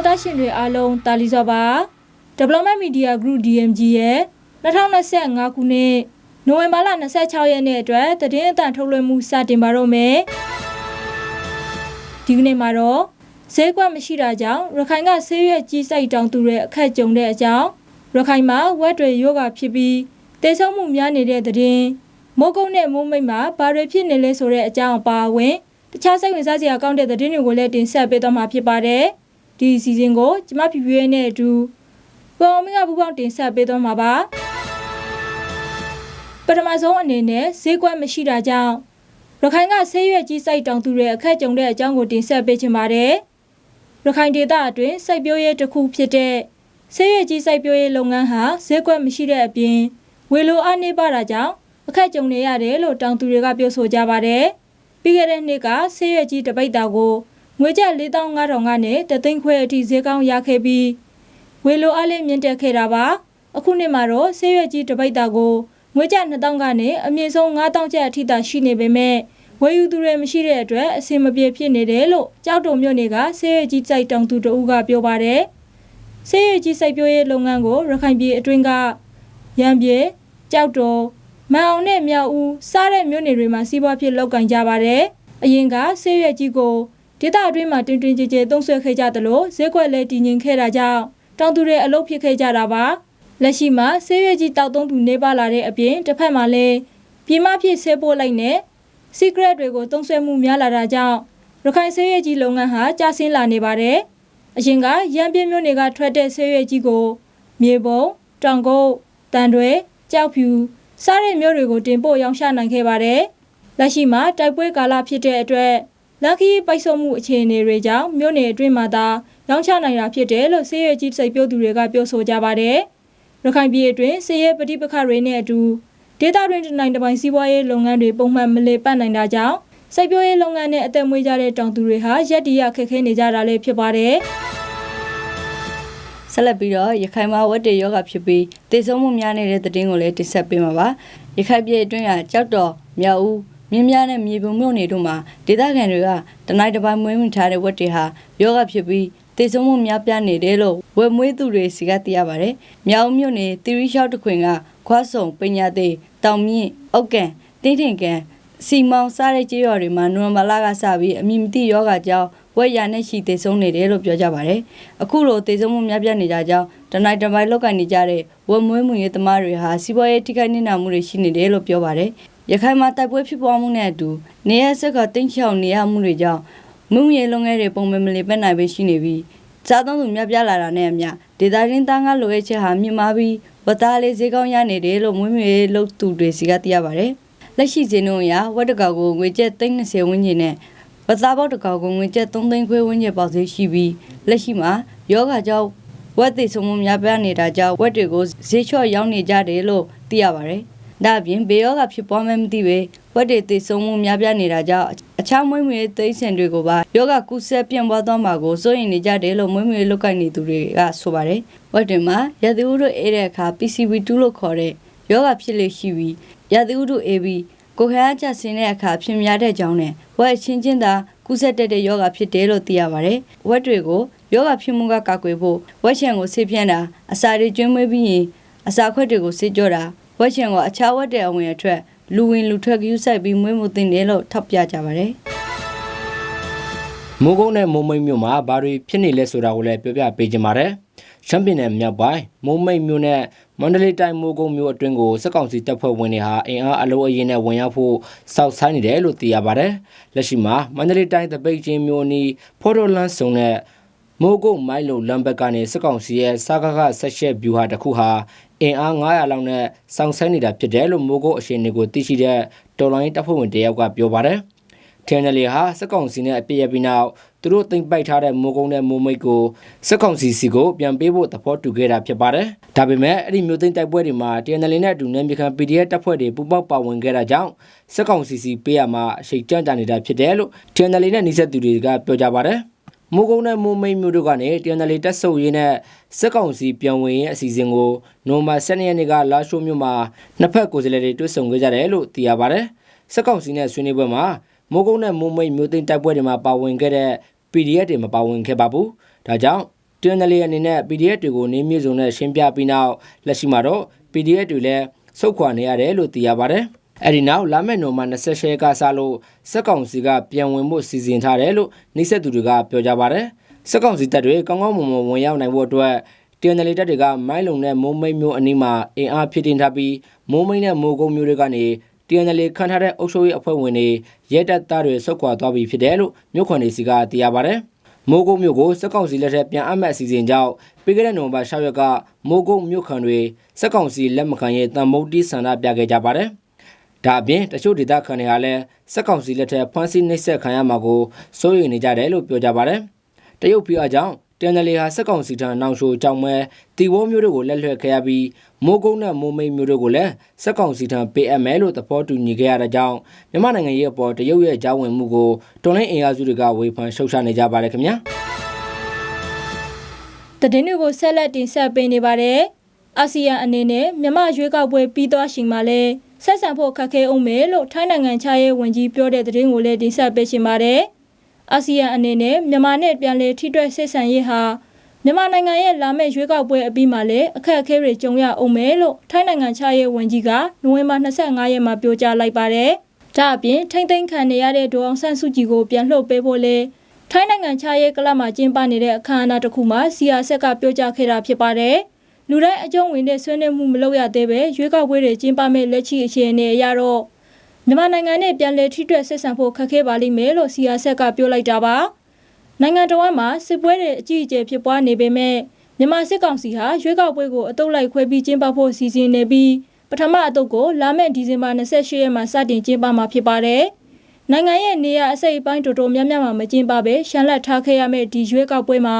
တော်တာရှင်တွေအားလုံးတာလီစောပါ Development Media Group DMG ရဲ့2025ခုနှစ်နိုဝင်ဘာလ26ရက်နေ့အတွက်သတင်းအတန်ထုတ်လွှင့်မှုစတင်ပါတော့မယ်ဒီကနေ့မှာတော့ဈေးကွက်မရှိတာကြောင့်ရခိုင်ကဆေးရွက်ကြီးစိုက်တောင်သူတွေအခက်ကြုံတဲ့အကြောင်းရခိုင်မှာဝက်တွေယောဂဖြစ်ပြီးတေဆုံးမှုများနေတဲ့သတင်းမိုးကုတ်နဲ့မိုးမိတ်မှာဘာတွေဖြစ်နေလဲဆိုတဲ့အကြောင်းအပါအဝင်တခြားစိတ်ဝင်စားစရာကောင်းတဲ့သတင်းတွေကိုလည်းတင်ဆက်ပေးသွားမှာဖြစ်ပါတယ် ဒီအစီအစဉ်ကိုကျမဖြူဖြူရဲ့နဲ့အတူပေါ်မင်းကပူပေါင်းတင်ဆက်ပေးသွားမှာပါပထမဆုံးအနေနဲ့ဈေးကွက်မရှိတာကြောင့်ရခိုင်ကဆေးရွက်ကြီးစိုက်တောင်သူတွေအခက်ကြုံတဲ့အကြောင်းကိုတင်ဆက်ပေးချင်ပါတယ်ရခိုင်ဒေသအတွင်းစိုက်ပျိုးရေးတစ်ခုဖြစ်တဲ့ဆေးရွက်ကြီးစိုက်ပျိုးရေးလုပ်ငန်းဟာဈေးကွက်မရှိတဲ့အပြင်ဝေလိုအားနေပါတာကြောင့်အခက်ကြုံနေရတယ်လို့တောင်သူတွေကပြောဆိုကြပါတယ်ပြီးခဲ့တဲ့နှစ်ကဆေးရွက်ကြီးတစ်ပိတ်တာကို ငွေကျပ်4500ကနေတသိန်းခွဲအထိဈေးကောင်းရခဲ့ပြီးဝေလိုအားလေးမြင့်တက်ခဲ့တာပါအခုနှစ်မှာတော့ဆေးရွက်ကြီးတစ်ပိတ်တာကိုငွေကျပ်2000ကနေအမြင့်ဆုံး9000ကျပ်အထိသာရှိနေပေမဲ့ဝယ်ယူသူတွေမရှိတဲ့အတွက်အဆင်မပြေဖြစ်နေတယ်လို့ကြောက်တုံမြို့နယ်ကဆေးရွက်ကြီးစိုက်တောင်သူတဦးကပြောပါတယ်ဆေးရွက်ကြီးစိုက်ပျိုးရေးလုပ်ငန်းကိုရခိုင်ပြည်အတွင်းကရန်ပြေကြောက်တော်မန်အောင်နဲ့မြောက်ဦးစားတဲ့မြို့နယ်တွေမှာစီးပွားဖြစ်လုပ်ကင်ကြပါတယ်အရင်ကဆေးရွက်ကြီးကို ဒေသအတွင်းမှာတွင်တွင်ကြဲကြဲသုံးဆွဲခဲ့ကြသလိုဈေးကွက်လည်းတည်ငြိမ်ခဲ့တာကြောင့်တောင်သူတွေအလုပ်ဖြစ်ခဲ့ကြတာပါလက်ရှိမှာဆေးရွက်ကြီးတောက်သုံးသူနေပါလာတဲ့အပြင်တစ်ဖက်မှာလည်းပြည်မဖြစ်ဆေးပို့လိုက်နဲ့ secret တွေကိုသုံးဆွဲမှုများလာတာကြောင့်ရခိုင်ဆေးရွက်ကြီးလုပ်ငန်းဟာကျဆင်းလာနေပါတယ်အရင်ကရန်ပြင်းမြို့နယ်ကထွက်တဲ့ဆေးရွက်ကြီးကိုမြေပုံတောင်ကုတ်တန်တွေကြောက်ဖြူစားတဲ့မြို့တွေကိုတင်ပို့ရောင်းချနိုင်ခဲ့ပါတယ်လက်ရှိမှာတိုက်ပွဲကာလဖြစ်တဲ့အတွက် လက်ခီးပိုက်ဆုံမှုအခြေအနေတွေကြောင့်မြို့နယ်အတွင်းမှာသာရောင်းချနိုင်တာဖြစ်တယ်လို့ဆေးရွက်ကြီးစိတ်ပြောသူတွေကပြောဆိုကြပါတယ်ရခိုင်ပြည်အတွင်းဆေးရဲပဋိပက္ခတွေနဲ့အတူဒေသတွင်းတစ်နိုင်တစ်ပိုင်းစီးပွားရေးလုပ်ငန်းတွေပုံမှန်မလေပတ်နိုင်တာကြောင့်စိုက်ပျိုးရေးလုပ်ငန်းနဲ့အသက်မွေးကြတဲ့တောင်သူတွေဟာရက်တီရခက်ခဲနေကြတာလည်းဖြစ်ပါတယ်။ဆက်လက်ပြီးတော့ရခိုင်မှာဝက်တေယောဂဖြစ်ပြီးတေဆုံးမှုများနေတဲ့သတင်းကိုလည်းတင်ဆက်ပေးမှာပါရခိုင်ပြည်အတွင်းကကြောက်တော်မြောက်ဦး မြင်းများနဲ့မြေပုံမြို့နယ်တို့မှာဒေသခံတွေကတနိုက်တစ်ပိုင်းမွေးမြူထားတဲ့ဝက်တေဟာယောဂဖြစ်ပြီးတေဆုံးမှုများပြားနေတယ်လို့ဝက်မွေးသူတွေစီကသိရပါတယ်မြောက်ဦးမြို့နယ်တီရီရှောက်တခွင်ကခွားဆုံပညာသေးတောင်မြင့်အုတ်ကန်တင်းထင်ကန်စီမောင်စားတဲ့ကြေးရွာတွေမှာနိုဝင်ဘာလကစပြီးအမည်မသိယောဂကြောင့်ဝက်ရနဲ့ရှိသေဆုံးနေတယ်လို့ပြောကြပါတယ်။အခုလိုသေဆုံးမှုများပြားနေကြကြောင်းတနိုက်တမိုင်လောက်ကန်နေကြတဲ့ဝက်မွေးမှုရေးသမားတွေဟာစီးပွားရေးထိခိုက်နေတာမှုတွေရှိနေတယ်လို့ပြောပါတယ်။ ရခိုင်မှာတိုက်ပွဲဖြစ်ပွားမှုနဲ့အတူနေရဆက်ကတင်းချောင်နေရမှုတွေကြောင့်မုံရီလုံငယ်တွေပုံမမလီပက်နိုင်ပဲရှိနေပြီးစားသုံးသူများပြားလာတာနဲ့အမျှဒေတာရင်းသားငါလိုရဲ့ချက်ဟာမြင့်မားပြီးဝတ်သားလေးဈေးကောင်းရနေတယ်လို့မွေးမြူရေးလုပ်သူတွေစီကသိရပါတယ်။လက်ရှိဈေးနှုန်းအရဝက်တကောက်ကိုငွေကျပ်320ဝန်းကျင်နဲ့ပသားပေါက်တစ်ကောင်ကိုငွေကျပ်3သိန်းခွဲဝန်းကျင်ပေါက်သေးရှိပြီးလက်ရှိမှာယောဂကြောင့်ဝက်သေးဆုံးမှုများပြားနေတာကြောင့်ဝက်တွေကိုဈေးချော့ရောင်းနေကြတယ်လို့သိရပါတယ်။ ဒါအပြင်ဘေယောဂဖြစ်ပွားမှမသိပဲဝက်တွေသေဆုံးမှုများပြားနေတာကြောင့်အခြားမွေးမြူရေးသိမ်းစင်တွေကိုပါယောဂကုဆက်ပြန့်ပွားသွားမှာကိုစိုးရိမ်နေကြတယ်လို့မွေးမြူရေးလုပ်ကိုင်နေသူတွေကဆိုပါတယ်။ဝက်တွေမှာရသီဥတို့အေးတဲ့အခါ PCB2 လို့ခေါ်တဲ့ယောဂဖြစ်လေရှိပြီးရသီဥတို့အေးပြီးကိုခန်းအကျဆင်းတဲ့အခါဖြစ်များတဲ့ကြောင်းနဲ့ဝက်ချင်းချင်းသာကူးစက်တတ်တဲ့ယောဂဖြစ်တယ်လို့သိရပါတယ်။ဝက်တွေကိုယောဂဖြစ်မှုကကာကွယ်ဖို့ဝက်ချံကိုဆေးပြန့်တာအစာတွေကျွင်းမွေးပြီးရင်အစာခွက်တွေကိုဆေးကြောတာ ဝက်ချံကိုအခြားဝက်တဲ့အဝင်အထွက်လူဝင်လူထွက်ကူးဆိုင်ပြီးမွေးမှုတင်တယ်လို့ထောက်ပြကြပါတယ်။မိုးကုတ်နဲ့မိုးမိတ်မြို့မှာဘာတွေဖြစ်နေလဲဆိုတာကိုလည်းပြောပြပေးကြပါမယ်။ရှမ်းပြည်နယ်မြောက်ပိုင်းမိုးမိတ်မြို့နဲ့မန္တလေးတိုင်းမိုးကုတ်မြို့အတွင်းကိုစစ်ကောင်စီတပ်ဖွဲ့ဝင်တွေဟာအင်အားအလုံးအရင်နဲ့ဝင်ရောက်ဖို့စောက်ဆိုင်နေတယ်လို့သိရပါတယ်။လက်ရှိမှာမန္တလေးတိုင်းတပိတ်ချင်းမြို့နီဖော်တော်လန်းစုံနဲ့မိုးကုတ်မိုင်းလုံလမ်းဘက်ကနေစစ်ကောင်စီရဲ့စားကားကဆက်ရှက်ဗျူဟာတစ်ခုဟာ အင်အား900လောက်နဲ့စောင့်ဆိုင်နေတာဖြစ်တယ်လို့မိုးကုတ်အရှင်တွေကိုသိရှိတဲ့တော်လိုင်းတပ်ဖွဲ့ဝင်တယောက်ကပြောပါတယ်။ထန်နယ်လီဟာစက်ကောင်စီနဲ့အပြည့်ရပြီးနောက်သူတို့တင်ပိုက်ထားတဲ့မိုးကုန်းနဲ့မိုးမိတ်ကိုစက်ကောင်စီစီကိုပြန်ပေးဖို့သဘောတူခဲ့တာဖြစ်ပါတယ်။ဒါပေမဲ့အဲ့ဒီမျိုးသိမ်းတိုက်ပွဲတွေမှာတန်နယ်လီနဲ့အတူနယ်မြေခံ PDF တပ်ဖွဲ့တွေပူးပေါင်းပါဝင်ခဲ့တာကြောင့်စက်ကောင်စီစီပေးရမှာအရှိန်ကြမ်းကြနေတာဖြစ်တယ်လို့ထန်နယ်လီနဲ့နှိစက်သူတွေကပြောကြပါတယ်။ မိုးကုန်းနဲ့မိုးမိတ်မျိုးတို့ကနေတန်နယ်လီတက်ဆုပ်ရင်းနဲ့စက်ကောင်စီပြန်ဝင်ရေးအစီအစဉ်ကိုနိုဝင်ဘာ12ရက်နေ့ကလာရှိုးမြို့မှာနှစ်ဖက်ကိုယ်စားလှယ်တွေတွေ့ဆုံခဲ့ကြတယ်လို့သိရပါတယ်။စက်ကောင်စီနဲ့ဆွေးနွေးပွဲမှာမိုးကုတ်နဲ့မိုးမိတ်မျိုးသိမ်းတိုက်ပွဲတွေမှာပါဝင်ခဲ့တဲ့ PDF တွေမပါဝင်ခဲ့ပါဘူး။ဒါကြောင့် TNL အနေနဲ့ PDF တွေကိုနေမျိုးစုံနဲ့ရှင်းပြပြီးနောက်လက်ရှိမှာတော့ PDF တွေလည်းစုတ်ခွာနေရတယ်လို့သိရပါတယ်။ အဲဒီနောက်လာမယ့်နိုဝင်ဘာ28ရက်ကစလို့စက်ကောင်စီကပြန်ဝင်ဖို့စီစဉ်ထားတယ်လို့နှိစက်သူတွေကပြောကြပါတယ်။စက်ကောင်စီတပ်တွေကောင်းကောင်းမွန်မွန်ဝင်ရောက်နိုင်ဖို့အတွက် TNL တပ်တွေကမိုင်းလုံနဲ့မိုးမိတ်မျိုးအနီးမှာအင်အားဖြစ်တင်ထားပြီးမိုးမိတ်နဲ့မိုးကုန်းမျိုးတွေကနေ TNL ခန့်ထားတဲ့အုပ်ချုပ်ရေးအဖွဲ့ဝင်တွေရဲတပ်သားတွေစုတ်ခွာသွားပြီဖြစ်တယ်လို့မြို့ခွန်နေစီကသိရပါတယ်။မိုးကုတ်မြို့ကိုစက်ကောင်စီလက်ထက်ပြန်အပ်မဲ့အစီအစဉ်ကြောင့်ပြီးခဲ့တဲ့နိုဝင်ဘာ6ရက်ကမိုးကုတ်မြို့ခံတွေစက်ကောင်စီလက်မခံရေးတံမုတ်တီဆန္ဒပြခဲ့ကြပါတယ်။ ဒါအပြင်တချို့ဒေသခံတွေကလည်းစက်ကောင်စီလက်ထက်ဖမ်းဆီးနှိပ်စက်ခံရမှာကိုစိုးရိမ်နေကြတယ်လို့ပြောကြပါတယ်။တရုတ်ပြည်အကြောင်းတန်တယ်လီဟာစက်ကောင်စီထံနောင်ရှိုကြောင့်မဲတီဝိုးမျိုးတို့ကိုလက်လွှတ်ခဲ့ရပြီးမိုးကုန်းနဲ့မိုးမိတ်မျိုးတို့ကိုလည်းစက်ကောင်စီထံပေးအပ်မယ်လို့သဘောတူညီခဲ့ရတဲ့ကြောင့်မြန်မာနိုင်ငံရဲ့အပေါ်တရုတ်ရဲ့ကြောင်းဝင်မှုကိုတွန်လင်းအင်အားစုတွေကဝေဖန်ရှုတ်ချနေကြပါတယ်ခင်ဗျာတည်င်းတွေကိုဆက်လက်တင်ဆက်ပေးနေပါတယ်။အာဆီယံအနေနဲ့မြန်မာရွေးကောက်ပွဲပြီးသွားချိန်မှာလဲ ဆက်ဆံဖို့ခက်ခဲအောင်မယ်လို့ထိုင်းနိုင်ငံခြားရေးဝန်ကြီးပြောတဲ့သတင်းကိုလည်းတင်ဆက်ပေးရှင်ပါတယ်။အာဆီယံအနေနဲ့မြန်မာနဲ့ပြန်လည်ထိတွေ့ဆက်ဆံရေးဟာမြန်မာနိုင်ငံရဲ့လာမယ့်ရွေးကောက်ပွဲအပြီးမှာလည်းအခက်အခဲတွေကြုံရအောင်မယ်လို့ထိုင်းနိုင်ငံခြားရေးဝန်ကြီးကနိုဝင်ဘာ25ရက်မှာပြောကြားလိုက်ပါတယ်။ဒါအပြင်ထိမ့်သိမ်းခံနေရတဲ့ဒေါအောင်ဆန်းစုကြည်ကိုပြန်လှုပ်ပေးဖို့လဲထိုင်းနိုင်ငံခြားရေးကလပ်မှာကျင်းပနေတဲ့အခမ်းအနားတစ်ခုမှာစီယာဆက်ကပြောကြားခဲ့တာဖြစ်ပါတယ်။ လူတိုင်းအကြုံဝင်တဲ့ဆွေးနွေးမှုမလုပ်ရသေးပဲရွေးကောက်ပွဲတွေကျင်းပမဲ့လက်ရှိအခြေအနေအရတော့မြန်မာနိုင်ငံနဲ့ပြန်လည်ထိတွေ့ဆက်ဆံဖို့ခက်ခဲပါလိမ့်မယ်လို့စီယာဆက်ကပြောလိုက်တာပါ။နိုင်ငံတော်မှာစစ်ပွဲတွေအကြီးအကျယ်ဖြစ်ပွားနေပေမဲ့မြန်မာစစ်ကောင်စီဟာရွေးကောက်ပွဲကိုအတုပ်လိုက်ခွဲပြီးကျင်းပဖို့စီစဉ်နေပြီးပထမအတုပ်ကိုလာမယ့်ဒီဇင်ဘာ28ရက်မှာစတင်ကျင်းပမှာဖြစ်ပါတယ်။နိုင်ငံရဲ့နေရာအစိပ်အပိုင်းတော်တော်များများမှာမကျင်းပဘဲရှမ်းလက်ထားခဲ့ရမယ့်ဒီရွေးကောက်ပွဲမှာ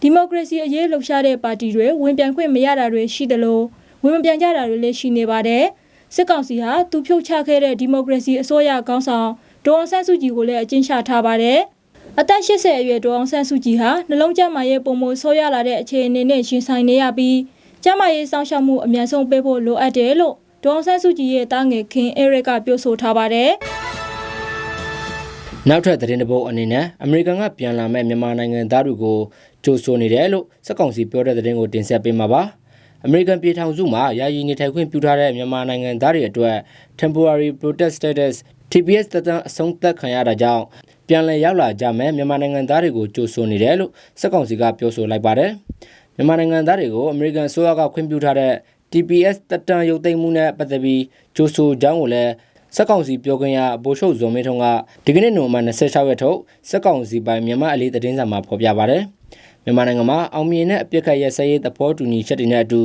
ဒီမိုကရေစီအရေးလှုပ်ရှားတဲ့ပါတီတွေဝင်ပြိုင်ခွင့်မရတာတွေရှိတယ်လို့ဝင်မပြိုင်ကြတာတွေလည်းရှိနေပါတယ်။စစ်ကောင်စီဟာသူဖြုတ်ချခဲ့တဲ့ဒီမိုကရေစီအစိုးရခေါင်းဆောင်ဒေါ်အောင်ဆန်းစုကြည်ကိုလည်းအကျဉ်းချထားပါတယ်။အသက်80အရွယ်ဒေါ်အောင်ဆန်းစုကြည်ဟာနှလုံးကျန်းမာရေးပုံမဆိုးရလာတဲ့အခြေအနေနဲ့ရှင်ဆိုင်နေရပြီးကျန်းမာရေးစောင့်ရှောက်မှုအများဆုံးပေးဖို့လိုအပ်တယ်လို့ဒေါ်အောင်ဆန်းစုကြည်ရဲ့တားငယ်ခင်အေရစ်ကပြောဆိုထားပါတယ်။နောက်ထပ်သတင်းတစ်ပုဒ်အနေနဲ့အမေရိကန်ကပြန်လာမဲ့မြန်မာနိုင်ငံသားတွေကို ကြိုဆိုနေတယ်လို့စက်ကောင်စီပြောတဲ့သတင်းကိုတင်ဆက်ပေးမှာပါအမေရိကန်ပြည်ထောင်စုမှာယာယီနေထိုင်ခွင့်ပြုထားတဲ့မြန်မာနိုင်ငံသားတွေအတွက် temporary protest status TPS တန်းအဆုံးသတ်ခံရတာကြောင့်ပြန်လည်ရောက်လာကြမဲ့မြန်မာနိုင်ငံသားတွေကိုကြိုဆိုနေတယ်လို့စက်ကောင်စီကပြောဆိုလိုက်ပါတယ်မြန်မာနိုင်ငံသားတွေကိုအမေရိကန်ဆိုရကခွင့်ပြုထားတဲ့ TPS တတန်ရုပ်သိမ်းမှုနဲ့ပတ်သက်ပြီးကြိုဆိုကြောင်းကိုလည်းစက်ကောင်စီပြောခွင့်ရဗိုလ်ချုပ်ဇော်မင်းထွန်းကဒီကနေ့နိုဝင်ဘာ26ရက်ထုတ်စက်ကောင်စီပိုင်မြန်မာအလေးသတင်းစာမှာဖော်ပြပါတယ်။ မြန်မာနိုင်ငံမှာအောင်မြင်တဲ့အပြစ်ခတ်ရစရေးသဘောတူညီချက်တွေနဲ့အတူ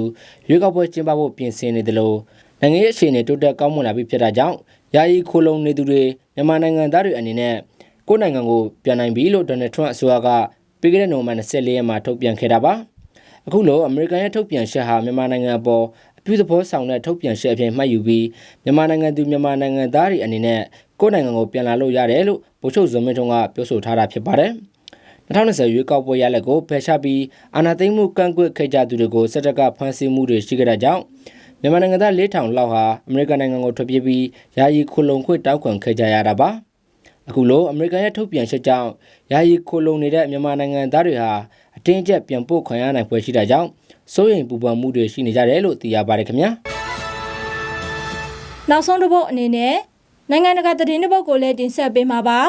ရွေးကောက်ပွဲကျင်းပဖို့ပြင်ဆင်နေတယ်လို့နိုင်ငံရေးအခြေအနေတိုးတက်ကောင်းမွန်လာပြီဖြစ်တာကြောင့်ယာယီခိုလုံနေသူတွေမြန်မာနိုင်ငံသားတွေအနေနဲ့ကိုယ့်နိုင်ငံကိုပြန်နိုင်ပြီလို့ဒေါ်နယ်ထရန့်အစိုးရကပြီးခဲ့တဲ့နိုဝင်ဘာ24ရက်မှာထုတ်ပြန်ခဲ့တာပါ။အခုလိုအမေရိကန်ရဲ့ထုတ်ပြန်ချက်ဟာမြန်မာနိုင်ငံအပေါ်အပြုသဘောဆောင်တဲ့ထုတ်ပြန်ချက်အဖြစ်မှတ်ယူပြီးမြန်မာနိုင်ငံသူမြန်မာနိုင်ငံသားတွေအနေနဲ့ကိုယ့်နိုင်ငံကိုပြန်လာလို့ရတယ်လို့ဗိုလ်ချုပ်ဇော်မင်းထွန်းကပြောဆိုထားတာဖြစ်ပါတယ်။ 2020ရွေးကောက်ပွဲရလက်ကိုဖယ်ရှားပြီးအာဏာသိမ်းမှုကန့်ကွက်ခဲ့ကြသူတွေကိုစစ်တပ်ကဖမ်းဆီးမှုတွေရှိခဲ့တဲ့ကြောင့်မြန်မာနိုင်ငံသား4000လောက်ဟာအမေရိကန်နိုင်ငံကိုထွက်ပြေးပြီးယာယီခိုလုံခွင့်တောင်းခံခဲ့ကြရတာပါ။အခုလိုအမေရိကန်ရဲ့ထုတ်ပြန်ချက်ကြောင့်ယာယီခိုလုံနေတဲ့မြန်မာနိုင်ငံသားတွေဟာအတင်းအကျပ်ပြန်ပို့ခံရနိုင်ဖွယ်ရှိတာကြောင့်စိုးရိမ်ပူပန်မှုတွေရှိနေကြတယ်လို့သိရပါတယ်ခင်ဗျာနောက်ဆုံးတစ်ပုတ်အနေနဲ့နိုင်ငံတကာသတင်းတစ်ပုတ်ကိုလည်းတင်ဆက်ပေးမှာပါ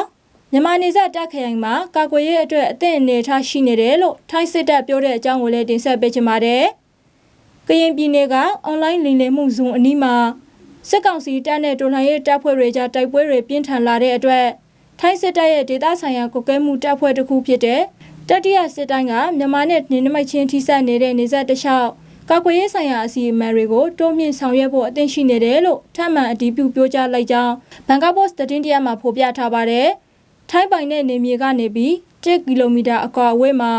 မြန်မာနေဆက်တက်ခရိုင်မှာကာကွယ်ရေးအတွက်အသင့်အနေထားရှိနေတယ်လို့ထိုင်းစစ်တပ်ပြောတဲ့အကြောင်းကိုလည်းတင်ဆက်ပေးချင်ပါတယ်ကရင်ပြည်နယ်ကအွန်လိုင်းလိမ်လည်မှုဇုံအနီးမှာစစ်ကောင်စီတပ်နဲ့တော်လှန်ရေးတပ်ဖွဲ့တွေကြားတိုက်ပွဲတွေပြင်းထန်လာတဲ့အတွက်ထိုင်းစစ်တပ်ရဲ့ဒေသဆိုင်ရာကုကဲမှုတပ်ဖွဲ့တစ်ခုဖြစ်တဲ့တတိယစစ်တိုင်းကမြန်မာနဲ့နေနမိတ်ချင်းထိစပ်နေတဲ့နေဆက်တလျှောက်ကာကွယ်ရေးဆိုင်ရာအစီအမံတွေကိုတိုးမြင့်ဆောင်ရွက်ဖို့အသင့်ရှိနေတယ်လို့ထပ်မံအတည်ပြုပြောကြားလိုက်ကြောင်းဘန်ကောက်ပို့စ်သတင်းတရားမှာဖော်ပြထားပါတယ်။ ထိုင်းပိုင်တဲ့နေမြေကနေပြီး1ကီလိုမီတာအကွာအဝေးမှာ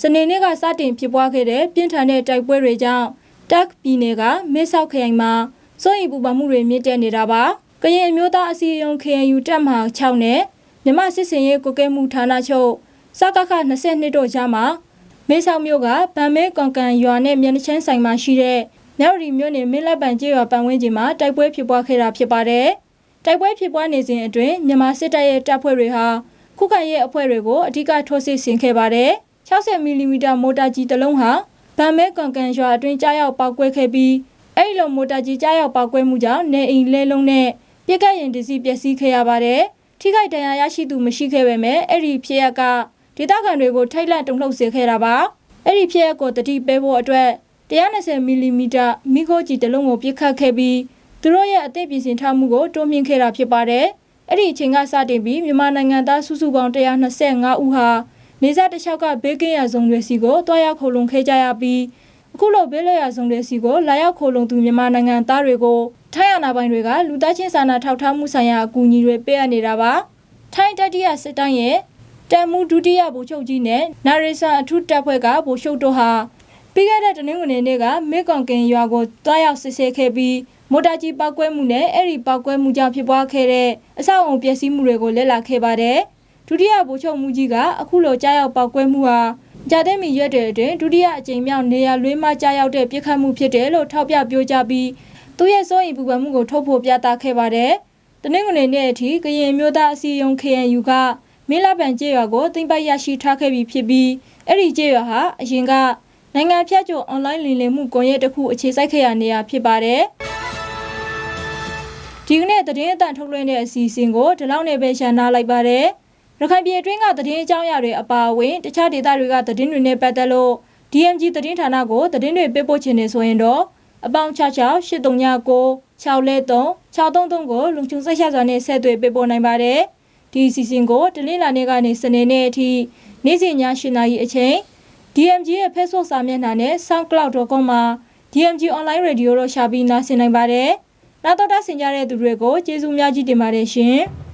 စနေနေ့ကစတင်ဖြစ်ပွားခဲ့တဲ့ပြင်းထန်တဲ့တိုက်ပွဲတွေကြောင့်တက်ပြည်နယ်ကမစ်ဆောက်ခရိုင်မှာစိုးရိမ်ပူပန်မှုတွေမြင့်တက်နေတာပါ။ကရင်အမျိုးသားအစည်းအရုံး KNU တပ်မဟာ6နဲ့မြမစစ်စင်ရေးကိုကဲမှုဌာနချုပ်စကခ22တို့ကြားမှာမေဆောက်မြို့ကဗန်မဲကွန်ကန်ရွာနဲ့မျက်နှာချင်းဆိုင်မှာရှိတဲ့မြောက်ရီမြို့နယ်မင်းလက်ပံကျေးရွာပတ်ဝန်းကျင်မှာတိုက်ပွဲဖြစ်ပွားခဲ့တာဖြစ်ပါတယ်။ တိုက်ပွဲဖြစ်ပွားနေစဉ်အတွင်းမြန်မာစစ်တပ်ရဲ့တပ်ဖွဲ့တွေဟာခုခံရေးအဖွဲ့တွေကိုအ धिक ထိုးစစ်ဆင်ခဲ့ပါတယ်။60မီလီမီတာမော်တာကြီးတစ်လုံးဟာဗန်မဲကန်ကန်ရွာအတွင်းကြားရောက်ပေါက်ကွဲခဲ့ပြီးအဲ့ဒီလိုမော်တာကြီးကြားရောက်ပေါက်ကွဲမှုကြောင့်နေအိမ်လဲလုံးနဲ့ပြက်ကရင်တစီပျက်စီးခဲ့ရပါတယ်။ထိခိုက်ဒဏ်ရာရရှိသူမရှိခဲ့ပေမဲ့အဲ့ဒီဖြစ်ရပ်ကဒေသခံတွေကိုထိတ်လန့်တုန်လှုပ်စေခဲ့တာပါ။အဲ့ဒီဖြစ်ရပ်ကိုတတိပေးဖို့အတွက်120မီလီမီတာမိခိုးကြီးတစ်လုံးကိုပြစ်ခတ်ခဲ့ပြီး သူတို့ရဲ့အသိပြင်ဆင်ထားမှုကိုတိုးမြှင့်ခဲ့တာဖြစ်ပါတယ်။အဲ့ဒီအချိန်ကစတင်ပြီးမြန်မာနိုင်ငံသားစုစုပေါင်း125ဦးဟာနေဆက်တစ်လျှောက်ကဘေးကင်းရဇုံတွေစီကိုတွားရောက်ခုံလုံခဲ့ကြရပြီးအခုလိုဘေးလွတ်ရဇုံတွေစီကိုလာရောက်ခုံလုံသူမြန်မာနိုင်ငံသားတွေကိုထိုင်းအာဏာပိုင်တွေကလူသားချင်းစာနာထောက်ထားမှုဆိုင်ရာအကူအညီတွေပေးအပ်နေတာပါ။ထိုင်းတတိယစစ်တိုင်းရဲ့တမ်မူဒုတိယဗိုလ်ချုပ်ကြီးနဲ့နာရီဆန်အထူးတပ်ဖွဲ့ကဗိုလ်ချုပ်တို့ဟာပြီးခဲ့တဲ့တနင်္ဂနွေနေ့ကမေကွန်ကင်ရွာကိုတွားရောက်စစ်ဆေးခဲ့ပြီး မော်တာကြီးပောက်ကွဲမှုနဲ့အဲ့ဒီပောက်ကွဲမှုကြောင့်ဖြစ်ပွားခဲ့တဲ့အဆောက်အုံပျက်စီးမှုတွေကိုလက်လာခဲ့ပါတယ်။ဒုတိယဗိုလ်ချုပ်မှုကြီးကအခုလိုကြားရောက်ပောက်ကွဲမှုဟာကြာတဲ့မီရွက်တဲ့အတွင်းဒုတိယအကြိမ်မြောက်နေရာလွေးမှကြားရောက်တဲ့ပြစ်ခတ်မှုဖြစ်တယ်လို့ထောက်ပြပြောကြပြီးသူရဲ့စိုးရင်ပူပန်မှုကိုထုတ်ဖော်ပြသခဲ့ပါတယ်။တနင်္ဂနွေနေ့အထိကရင်မျိုးသားအစည်းအရုံး KNU ကမင်းလာပန်ကျေးရွာကိုတင်ပိုက်ရရှိထားခဲ့ပြီးဖြစ်ပြီးအဲ့ဒီကျေးရွာဟာအရင်ကနိုင်ငံဖြတ်ကျော်အွန်လိုင်းလင်လင်မှုကွန်ရက်တစ်ခုအခြေစိုက်ခဲ့ရနေရဖြစ်ပါတယ်။ ဒီကနေ့သတင်းအတန်ထုတ်လွှင့်တဲ့အစီအစဉ်ကိုဒီလောက်နဲ့ပဲရှင်းနာလိုက်ပါတယ်။ရခိုင်ပြည်အတွင်းကသတင်းအကြောင်းအရာတွေအပါအဝင်တခြားဒေသတွေကသတင်းတွေနဲ့ပတ်သက်လို့ DMG သတင်းဌာနကိုသတင်းတွေပေးပို့ခြင်းနေဆိုရင်တော့အပေါင်း66 839 6လဲ3 633ကိုလုံချုံဆက်ရစွာနဲ့ဆက်သွယ်ပေးပို့နိုင်ပါတယ်။ဒီအစီအစဉ်ကိုတလင်းလာနေ့ကနေစနေနေ့အထိနေ့စဉ်ည7:00နာရီအချိန် DMG ရဲ့ Facebook စာမျက်နှာနဲ့ soundcloud.com မှာ DMG online radio လို့ရှာပြီးနားဆင်နိုင်ပါတယ်။ နောက်တော့တာဆင်ကြတဲ့သူတွေကိုကျေးဇူးများကြီးတင်ပါတယ်ရှင်။